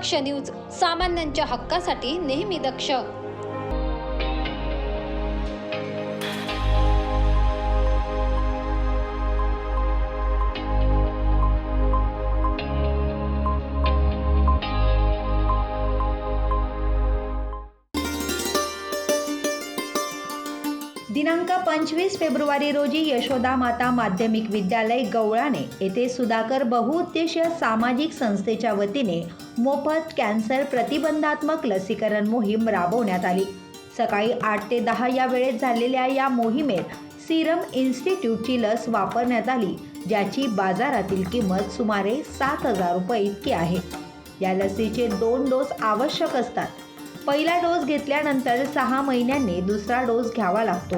दक्ष news सामान्यांच्या हक्कासाठी नेहमी दक्ष. दिनांक पंचवीस फेब्रुवारी रोजी यशोदा माता माध्यमिक विद्यालय गवळाणे येथे सुधाकर बहुउद्देशीय सामाजिक संस्थेच्या वतीने मोफत कॅन्सर प्रतिबंधात्मक लसीकरण मोहीम राबवण्यात आली. सकाळी आठ ते दहा या वेळेत झालेल्या या मोहिमेत सिरम इन्स्टिट्यूटची लस वापरण्यात आली ज्याची बाजारातील किंमत सुमारे सात हजार रुपये इतकी आहे. या लसीचे दोन डोस आवश्यक असतात. पहिला डोस घेतल्यानंतर सहा महिन्यांनी दुसरा डोस घ्यावा लागतो.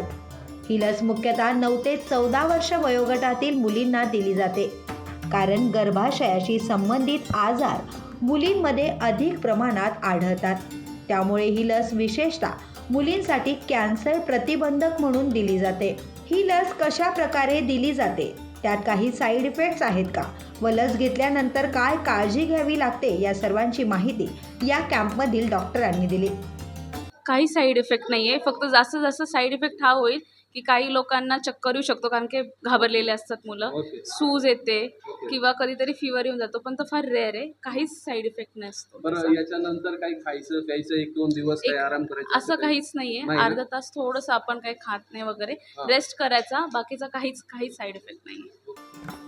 ही लस मुख्यतः नऊ ते चौदा वर्ष वयोगटातील मुलींना दिली जाते. कारण गर्भाशयाशी संबंधित आजार मुलींमध्ये अधिक प्रमाणात आढळतात. त्यामुळे ही लस विशेषतः मुलींसाठी कॅन्सर प्रतिबंधक म्हणून दिली जाते. ही लस कशा प्रकारे दिली जाते? त्यात काही साईड इफेक्ट्स आहेत का? व लस घेतल्यानंतर काय काळजी घ्यावी लागते? या सर्वांची माहिती या कॅम्पमधील डॉक्टरांनी दिली. काही साईड इफेक्ट नाही आहे फक्त जास्त जास्त साईड इफेक्ट हा होईल की काही लोकांना चक्कर येऊ शकतो कारण की घाबरलेले असतात मुलं. सूज येते किंवा कधीतरी फिवर येऊन जातो पण तो फार रेअर आहे. काहीच साईड इफेक्ट नसतो बरं. याच्यानंतर काही खायचं प्यायचं एक दोन दिवस एक- आराम करायचा असं काहीच नाहीये. नाही ना? अर्धा तास थोडस आपण काही खात नाही वगैरे. हा. रेस्ट करायचा बाकीचा काहीच काहीच साईड इफेक्ट नाहीये.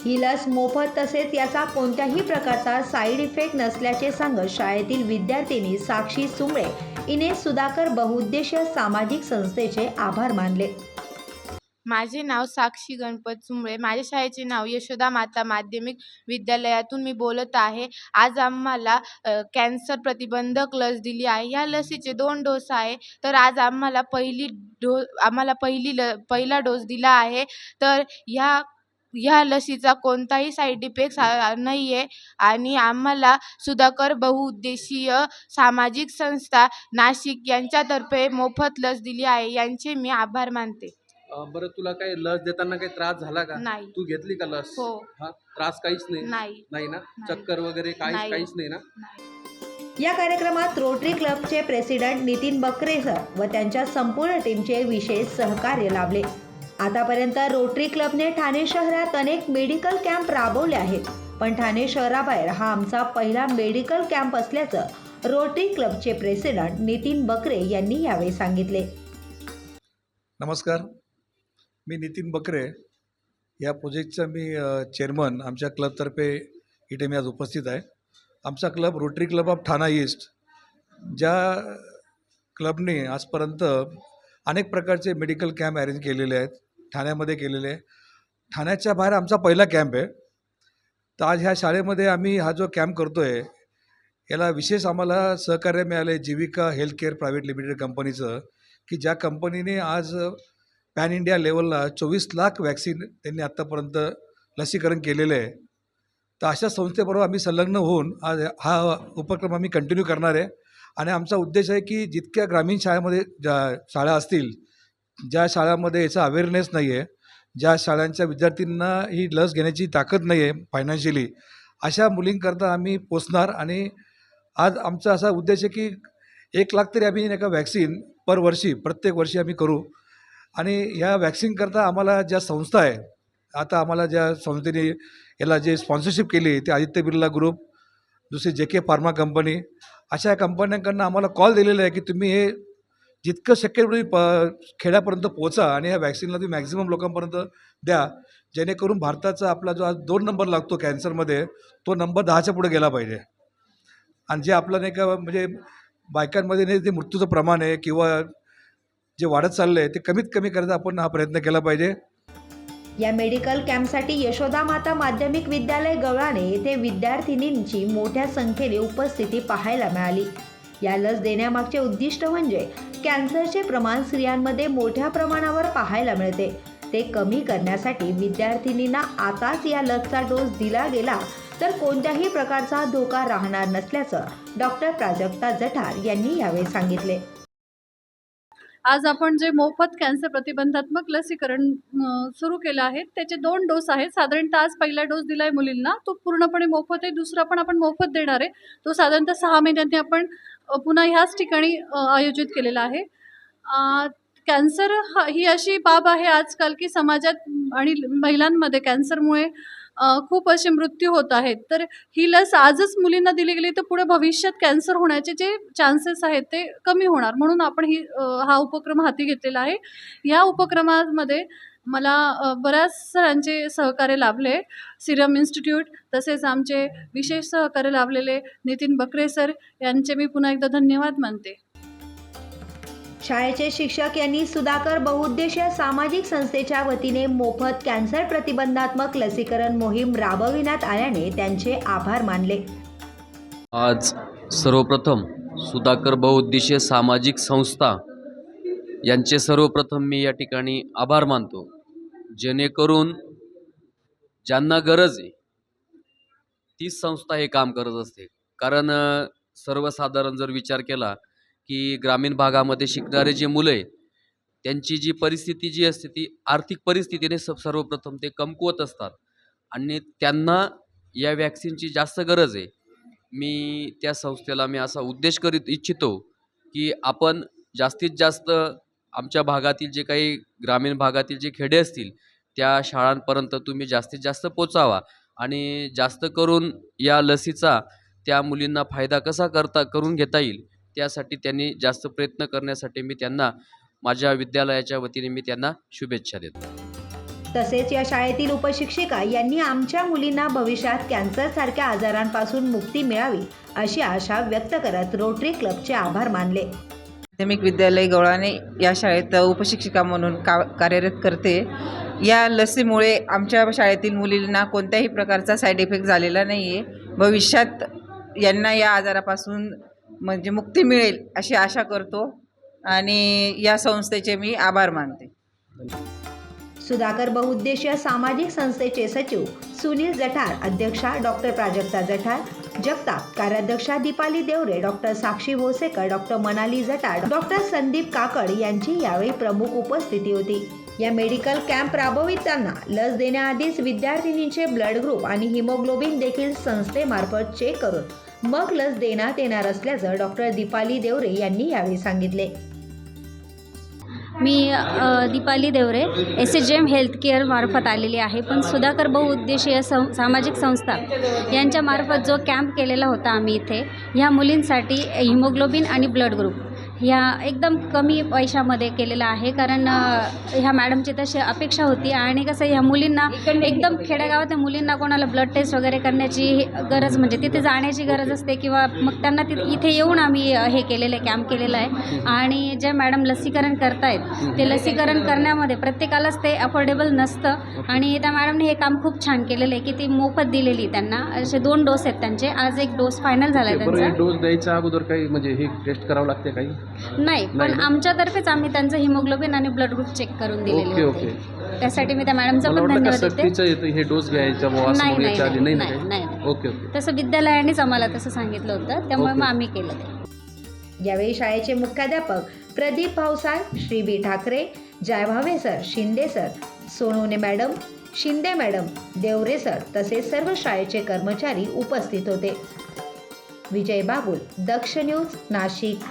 ही लस मोफत तसेच याचा कोणत्याही प्रकारचा साईड इफेक्ट नसल्याचे सांगत शाळेतील विद्यार्थिनी साक्षी सुंबळे इने सुधाकर बहुउद्देशीय सामाजिक संस्थेचे आभार मानले. माझे नाव साक्षी गणपत चुंबळे माझ्या शाळेचे नाव यशोदा माता माध्यमिक विद्यालयातून मी बोलत आहे. आज आम्हाला कॅन्सर प्रतिबंधक लस दिली आहे. ह्या लसीचे दोन डोस आहे. तर आज आम्हाला पहिली डो आम्हाला पहिली ल पहिला डोस दिला आहे. तर ह्या ह्या लसीचा कोणताही साईड इफेक्ट नाही आहे आणि आम्हाला सुधाकर बहुउद्देशीय सामाजिक संस्था नाशिक यांच्यातर्फे मोफत लस दिली आहे. यांचे मी आभार मानते. बरं तुला काही लस देताना काही त्रास झाला का? नाही. तू घेतली का लस? हो. हा? त्रास काहीच नाही? नाही. नाही ना. चक्कर वगैरे काहीच नाही. काहीच नाही ना? या कार्यक्रमात रोटरी क्लबचे प्रेसिडेंट नितीन बकरे सर व त्यांच्या संपूर्ण टीमचे विशेष सहकार्य लाभले. आतापर्यंत रोटरी क्लबने ठाणे शहरात अनेक मेडिकल कॅम्प राबवले आहेत. पण ठाणे शहराबाहेर हा आमचा पहिला मेडिकल कॅम्प असल्याचं रोटरी क्लबचे प्रेसिडेंट नितीन बकरे यांनी यावेळी सांगितले. नमस्कार. मी नितीन बकरे. या प्रोजेक्टचा मी चेअरमन आमच्या क्लबतर्फे इथे मी आज उपस्थित आहे. आमचा club Rotary club of Thane east ज्या क्लबने आजपर्यंत अनेक प्रकारचे मेडिकल कॅम्प अरेंज केलेले आहेत. ठाण्यामध्ये केलेले आहे. ठाण्याच्या बाहेर आमचा पहिला कॅम्प आहे. तर आज ह्या शाळेमध्ये आम्ही हा जो कॅम्प करतो आहे याला विशेष आम्हाला सहकार्य मिळालं आहे जीविका हेल्थकेअर प्रायव्हेट लिमिटेड कंपनीचं की ज्या कंपनीने आज पॅन इंडिया लेवलला चोवीस लाख वॅक्सिन त्यांनी आत्तापर्यंत लसीकरण केलेलं आहे. तर अशा संस्थेबरोबर आम्ही संलग्न होऊन आज हा उपक्रम आम्ही कंटिन्यू करणार आहे. आणि आमचा उद्देश आहे की जितक्या ग्रामीण शाळेमध्ये ज्या शाळा असतील ज्या शाळांमध्ये याचा अवेअरनेस नाही आहे ज्या शाळांच्या विद्यार्थ्यांना ही लस घेण्याची ताकद नाही आहे फायनान्शियली अशा मुलींकरता आम्ही पोचणार आणि आज आमचा असा उद्देश आहे की एक लाख तरी आम्ही नाही का वॅक्सिन पर वर्षी प्रत्येक वर्षी आम्ही करू. आणि ह्या वॅक्सिनकरता आम्हाला ज्या संस्था आहे आता आम्हाला ज्या संस्थेने याला जे स्पॉन्सरशिप केली ते आदित्य बिर्ला ग्रुप दुसरी जे के फार्मा कंपनी अशा कंपन्यांकडनं आम्हाला कॉल दिलेला आहे की तुम्ही हे जितकं शक्य तुम्ही प खेड्यापर्यंत पोहोचा आणि ह्या वॅक्सिनला तुम्ही मॅक्झिमम लोकांपर्यंत द्या. जेणेकरून भारताचा आपला जो आज दोन नंबर लागतो कॅन्सरमध्ये तो नंबर दहाच्या पुढे गेला पाहिजे. आणि जे आपलं नाही का म्हणजे बायकांमध्ये नाही ते मृत्यूचं प्रमाण आहे किंवा जे वाढत चाललं आहे ते कमीत कमी करायचा आपण हा प्रयत्न केला पाहिजे. या मेडिकल कॅम्पसाठी यशोदा माता माध्यमिक विद्यालय गवळाने येथे विद्यार्थिनींची मोठ्या संख्येने उपस्थिती पाहायला मिळाली. या लस देण्यामागचे उद्दिष्ट म्हणजे कॅन्सरचे प्रमाण स्त्रियांमध्ये मोठ्या प्रमाणावर पाहायला मिळते. ते कमी करण्यासाठी विद्यार्थिनींना आताच या लसचा डोस दिला गेला तर कोणत्याही प्रकारचा धोका राहणार नसल्याचं डॉक्टर प्राजक्ता जठार यांनी यावेळी सांगितले. आज आपण जे मोफत कॅन्सर प्रतिबंधात्मक लसीकरण सुरू केलं आहे त्याचे दोन डोस आहेत. साधारणतः आज पहिला डोस दिला आहे मुलींना. तो पूर्णपणे मोफत आहे. दुसरा पण आपण मोफत देणार आहे. तो साधारणतः सहा महिन्यांनी आपण पुन्हा ह्याच ठिकाणी आयोजित केलेला आहे. कॅन्सर हा ही अशी बाब आहे आजकाल की समाजात आणि महिलांमध्ये कॅन्सरमुळे खूप असे मृत्यू होत आहेत. तर ही लस आजच मुलींना दिली गेली तर पुढे भविष्यात कॅन्सर होण्याचे जे चान्सेस आहेत ते कमी होणार. म्हणून आपण ही हा उपक्रम हाती घेतलेला आहे. या उपक्रमामध्ये मला बऱ्याच सरांचे सहकार्य लाभले. सिरम इन्स्टिट्यूट तसेच आमचे विशेष सहकार्य लाभलेले नितीन बकरे सर यांचे मी पुन्हा एकदा धन्यवाद मानते. शाळेचे शिक्षक यांनी सुधाकर बहुउद्देशीय सामाजिक संस्थेच्या वतीने मोफत कॅन्सर प्रतिबंधात्मक लसीकरण मोहीम राबविण्यात आल्याने त्यांचे आभार मानले. आज सर्वप्रथम सुधाकर बहुउद्देशीय सामाजिक संस्था यांचे सर्वप्रथम मी या ठिकाणी आभार मानतो. जेणेकरून ज्यांना गरज आहे तीच संस्था हे काम करत असते. कारण सर्वसाधारण जर विचार केला की ग्रामीण भागामध्ये शिकणारे जे मुलं आहे त्यांची जी परिस्थिती जी असते ती आर्थिक परिस्थितीने स सर्वप्रथम ते कमकुवत असतात. आणि त्यांना या वॅक्सिनची जास्त गरज आहे. मी त्या संस्थेला मी असा उद्देश करीत इच्छितो की आपण जास्तीत जास्त आमच्या भागातील जे काही ग्रामीण भागातील जे खेडे असतील त्या शाळांपर्यंत तुम्ही जास्तीत जास्त पोचावा. आणि जास्त करून या लसीचा त्या मुलींना फायदा कसा करता करून घेता येईल त्यासाठी त्यांनी जास्त प्रयत्न करण्यासाठी मी त्यांना माझ्या विद्यालयाच्या वतीने मी त्यांना शुभेच्छा देतो. तसेच या शाळेतील उपशिक्षिका यांनी आमच्या मुलींना भविष्यात कॅन्सरसारख्या आजारांपासून मुक्ती मिळावी अशी आशा व्यक्त करत रोटरी क्लबचे आभार मानले. माध्यमिक विद्यालय गवळाने या शाळेत उपशिक्षिका म्हणून का कार्यरत करते. या लसीमुळे आमच्या शाळेतील मुलींना कोणत्याही प्रकारचा साईड इफेक्ट झालेला नाही आहे भविष्यात यांना या आजारापासून म्हणजे मुक्ती मिळेल अशी आशा करतो आणि या संस्थेचे मी आभार मानते. सुधाकर बहुउद्देशीय सामाजिक संस्थेचे सचिव सुनील जठार अध्यक्षा doctor Prajakta Jathar Jagtap कार्याध्यक्षा Deepali Deore doctor Sakshi Bhosekar doctor Manali Jathar doctor Sandeep Kakad यांची यावेळी प्रमुख उपस्थिती होती. या मेडिकल कॅम्प राबविताना लस देण्याआधीच विद्यार्थिनींचे ब्लड ग्रुप आणि हिमोग्लोबिन देखील संस्थेमार्फत चेक करून मग लस देण्यात येणार असल्याचं डॉक्टर दीपाली देवरे यांनी यावेळी सांगितले. मी Deepali Deore S H M health care मार्फत आलेली आहे. पण सुधाकर बहुउद्देशीय सं सामाजिक संस्था यांच्यामार्फत जो कॅम्प केलेला होता आम्ही इथे ह्या मुलींसाठी हिमोग्लोबिन आणि ब्लड ग्रुप ह्या एकदम कमी पैशामध्ये केलेला आहे. कारण ह्या मॅडमची तशी अपेक्षा होती आणि कसं ह्या मुलींना एकदम खेडेगावातल्या मुलींना कोणाला ब्लड टेस्ट वगैरे करण्याची गरज म्हणजे तिथे जाण्याची गरज असते किंवा मग त्यांना तिथे इथे येऊन आम्ही हे केलेलं आहे कॅम्प केलेलं आहे. आणि जे मॅडम लसीकरण करतायत ते लसीकरण करण्यामध्ये प्रत्येकालाच ते अफोर्डेबल नसतं. आणि त्या मॅडमने हे काम खूप छान केलेलं आहे की ती मोफत दिलेली त्यांना. असे दोन डोस आहेत त्यांचे. आज एक डोस फायनल झाला आहे त्यांचा. डोस द्यायच्या अगोदर काही म्हणजे हे टेस्ट करावं लागते काही? नाही पण? आमच्यातर्फेच आम्ही त्यांचं हिमोग्लोबिन आणि ब्लड ग्रुप चेक करून दिलेले ओके होते ओके त्यासाठी मी त्या मॅडमचा मला पण वाटलं का धन्यवाद देते सक्तीचं येतं हे डोस घ्यायचा बुवा असं नाही मग नाही याच्या आधी नाही ना नाही काही? नाही नाही. ओके ओके तसं विद्यालयानेच आम्हाला तसं सांगितलं होतं त्यामुळे ओके. मग आम्ही केलं ते यावेळी शाळेचे मुख्याध्यापक Pradeep Bhavsar Shri B Thackeray Jaybhave sir Shinde sir Sonawane madam Shinde madam Deore sir तसेच सर्व शाळेचे कर्मचारी उपस्थित होते विजय बागुल दक्ष न्यूज नाशिक